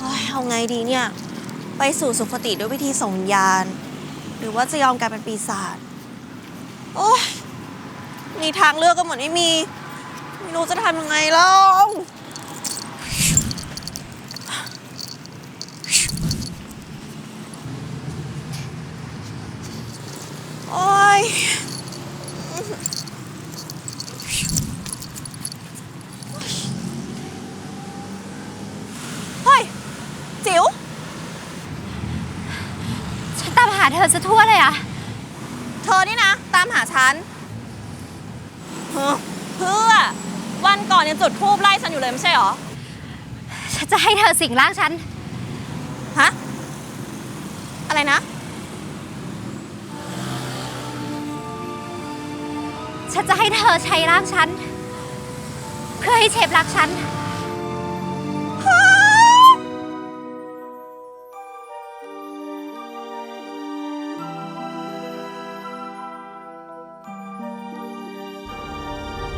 โอ๊ยเอาไงดีเนี่ย ไปสู่สุคติด้วยวิธีส่งยาน หรือว่าจะยอมกลายเป็นปีศาจ โอ๊ยมีทางเลือกก็เหมือนไม่มี ไม่รู้จะทำยังไงแล้วโอ๊ย เฮ้ย จิ๋ว ฉันตาม หาเธอจะทั่วเลยอะเธอนี่นะ ตามหาฉันเฮ้อเพื่อวันก่อนยังจุดทูบไล่ฉันอยู่เลยไม่ใช่หรอ ฉันจะให้เธอสิงร่างฉัน ฮะ อะไรนะ ฉันจะให้เธอใช้ร่างฉัน เพื่อให้เชฟรักฉันฮ